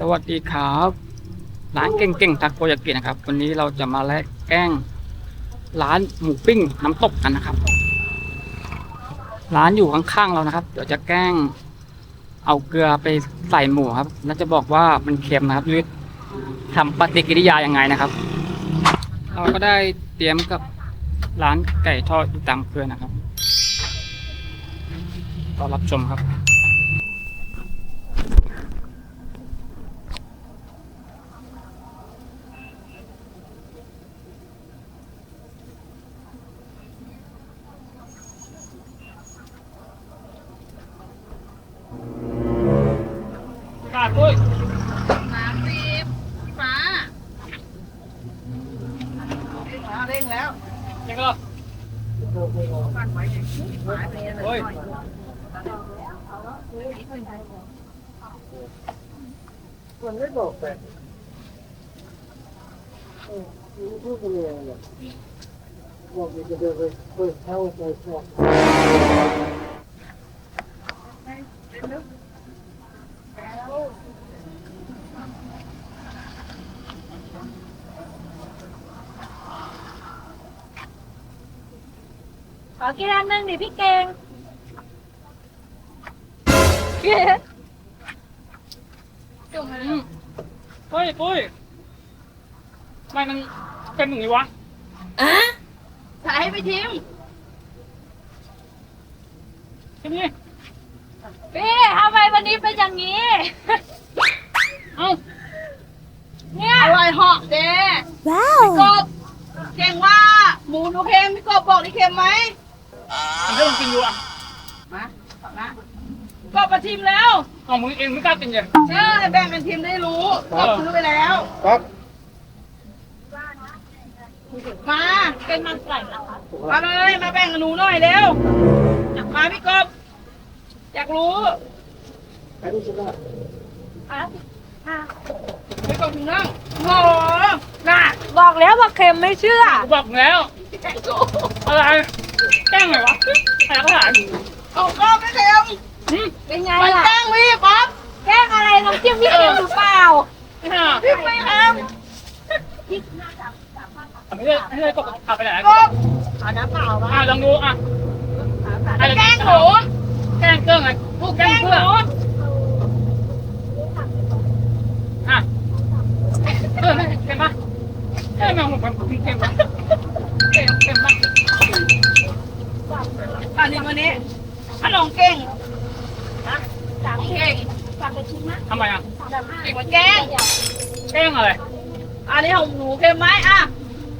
สวัสดีครับร้านเก่งๆทักโกยากินะครับ วันนี้เราจะมาแลกแกล้ง ร้านหมูปิ้งน้ำตกกันนะครับ ร้านอยู่ข้างๆเรานะครับ เดี๋ยวจะแกล้ง เอาเกลือไปใส่หมูครับ แล้วจะบอกว่ามันเค็มนะครับหรือทำปฏิกิริยายังไงนะครับ เราก็ได้เตรียมกับร้านไก่ทอดอยู่ตามเครือนะครับก็รับชมครับาดด้วยสามสิบฟ้าฟ้าเร่งแล้วยังก็ฟันไว้ไงหายไปเลยโอ้ยมันไม่บอกแต่เออรู้พูดกันเลยอะบอกมันจะเดินไปเปิดเท้าไปสอบ อกินอันหนึ่งดิพี่เก่งจุ่มเลยอืมเฮ้ยปุ้ยทำไมมันเป็นอย่างนี้วะ อะใส่ให้ไปทิมที่นี่พี่ทำไมวันนี้เป็นอย่างนี้ เอ้าเนี่ยอร่อยเหาะเด้ว้าว กบเก่งว่าหมูหนูเค็มพี่กบบอกนี่เค็มไหม ทำให้มันกินอยู่อะมาต่อนะกบมาทิมแล้วเอามึงเองไม่กล้ากินเลยใช่แบ่งกันทิมได้รู้กบซื้อไปแล้วครับมาเป็นมันไก่นะคะมาเลยมาแบ่งกับหนูหน่อยเร็วมาพี่กบอยากรู้ใครรู้สึกว่าอะอะพี่กบถึงนั่งโอ้โหน่ะบอกแล้วว่าเค็มไม่เชื่อกูบอกแล้วอะไร แกล้งไงวะใครเขาถามเอาก็ไม่เค็มอืมเป็นไงมันล่ะแกล้งพี่ป๊อปแกล้งอะไรน้ำจิ้มพี่เค็มหรือเปล่าไม่ห่าพี่ไม่เค็มไม่ได้ไม่ได้กดขับไปไหนกบเอาน้ำเปล่ามาอะลองดูอะแกล้งหนูแกล้งเกลือไงพูดแกล้งเกลืออะเออไม่เค็มปะเออแมวผมมันเค็มปะ อันนี้วันนี้ถ้าลองเก่งสามเก่งฝากไปชิมนะทำไมอะสามห้าเก่งเหมือนแกล้งแกล้งอะไร อันนี้ของหนูเค็มไหมอะ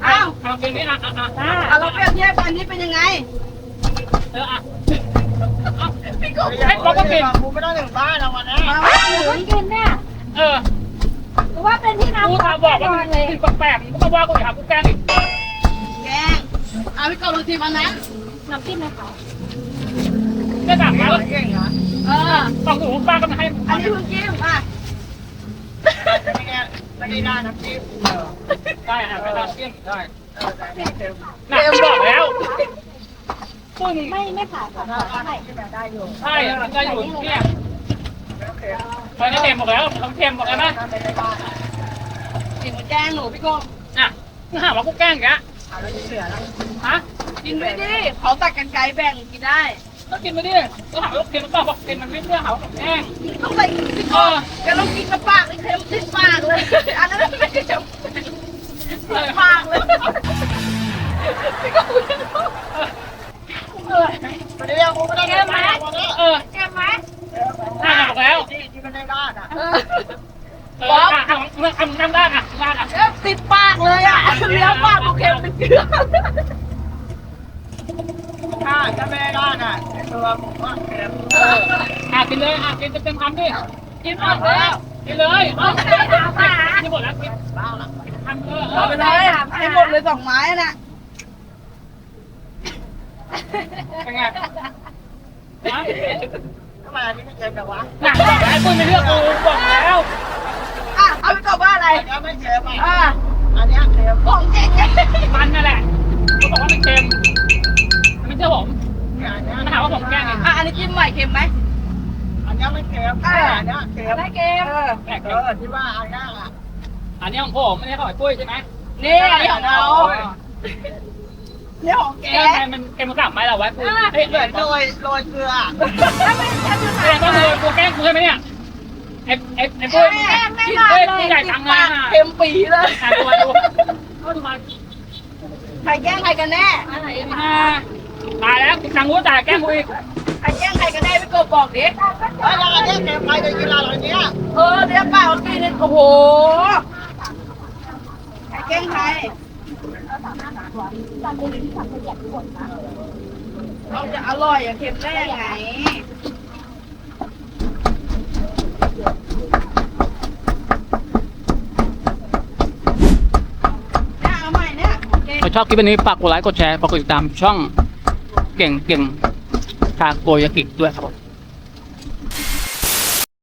อ้าวทำเป็นนี่อะอะอะอะเอาเราเปรียบเทียบกันนี่เป็นยังไง เอออะพี่กบให้บอกว่าเป็นกูไม่ต้องถึงบ้านแล้ววันนี้มาว่าหนูคนกินเนี่ยเออหรือว่าเป็นที่กูน้ำถามบอกว่ามันผิดแปลกๆมึงก็มาว่ากูอย่าหากูแกล้งอีกแกล้งเอาพี่กบลองชิมอันนั้นน้ำจิ้มไหมคะ ไม่สั่งแล้วเก่งเหรอเออต้องถูป้าก็มาให้อันนี้เพิ่งจิ้มอะไม่แน่ไม่ได้น้ำจิ้มเออได้อะไปทำเกี้ยงได้เต็มน่ะกูบอกแล้วปึ้งไม่ไม่ขายค่ะถ้าขายได้ที่แบบได้อยู่ใช่มันก็อยู่เนี่ยเค็มตอนเค็มบอกแล้วต้งเค็มบอกแล้วนะกินแกล้งหนูพี่กบน่ะมึงหาว่ากูแกล้งแกเอาแล้วเสือแล้วฮะกินไปดิเขาตัดกันไกลแบ่งกินได้ ก็กินไปดิก็หาว่าเค็มมันก็บอกเค็มมันไม่เพื่อหาว่าแกล้งต้องใส่พี่กบแกต้องกินกับปากเลยเค็มติดปากเลย อันนั้นไม่ได้จะติดปากเลยพี่กบวันนี้กูไม่ต้องถึงบ้านวันนี้เออเค็มไหมน่าบอกแล้วที่ที่ไม่ได้บ้านอะเออเอออะอะมึงทำทำได้อะได้อะเค็มติดปากเลยอะเลี้ยวปากกูเค็มเป็นเกลือ ถ้าถ้าไม่ได้านอะตัวผมว่าเค็มเอออะกินเลยอะกินเต็มคำดิกินหมดแล้วกินเลยเอากินหมดแล้วกินบ้าละทำเออเอาไปเลยให้หมดเลยสองไม้น่ะเป็นไงทำไมอันนี้ไม่เค็มแต่วะหนักบอกแล้วปุ้ยไม่เลือกกูบอกแล้วอะเอาไปกบว่าอะไรอันนี้ไม่เค็มอะอะอันนี้เค็มของเจ๊งไงมันนั่นแหละ แปลกเอเลยอที่ว่าอันนี้อะอันนี้ของผมไม่ใช่ของไอ้ปุ้ยใช่ไหมนี่อันนี้ของเรานี่ของแกแกงมันเค็มกลับไหมเราไว้ปุ้ยเฮ้ยเหมือนโรยโรยเกลือถ้าไม่ถ้าจะแกงก็คือกูแกล้งกูใช่ไหมเนี่ยไอ้ไอ้ไอ้ปุ้ยแกงแน่นเฮ้ยอนกูเลยใหญ่จังเลยปากอะเค็มปีเลยอะตัวดูก็ดูมาใครแกล้งใครกันแน่อ่าตายแล้วกูจังกูจ่ายแกล้งกูอีกใครแกล้งใครกันแน่พี่กบบอกดิเฮ้ยแล้วอันนี้เค็มไปเลยกินอะไรเนี้ยเออเดี๋ยวเปล่ากินโอ้โหใครแกล้งใครเราจะอร่อยอย่างเค็มได้ยังไงเนี่ยเอาใหม่เนี่ยเก่งถ้าชอบคลิปนี้ฝากกดไลค์กดแชร์ฝากกดติดตามช่องเก่งเก่ง ทางโกยากิด้วยครับผม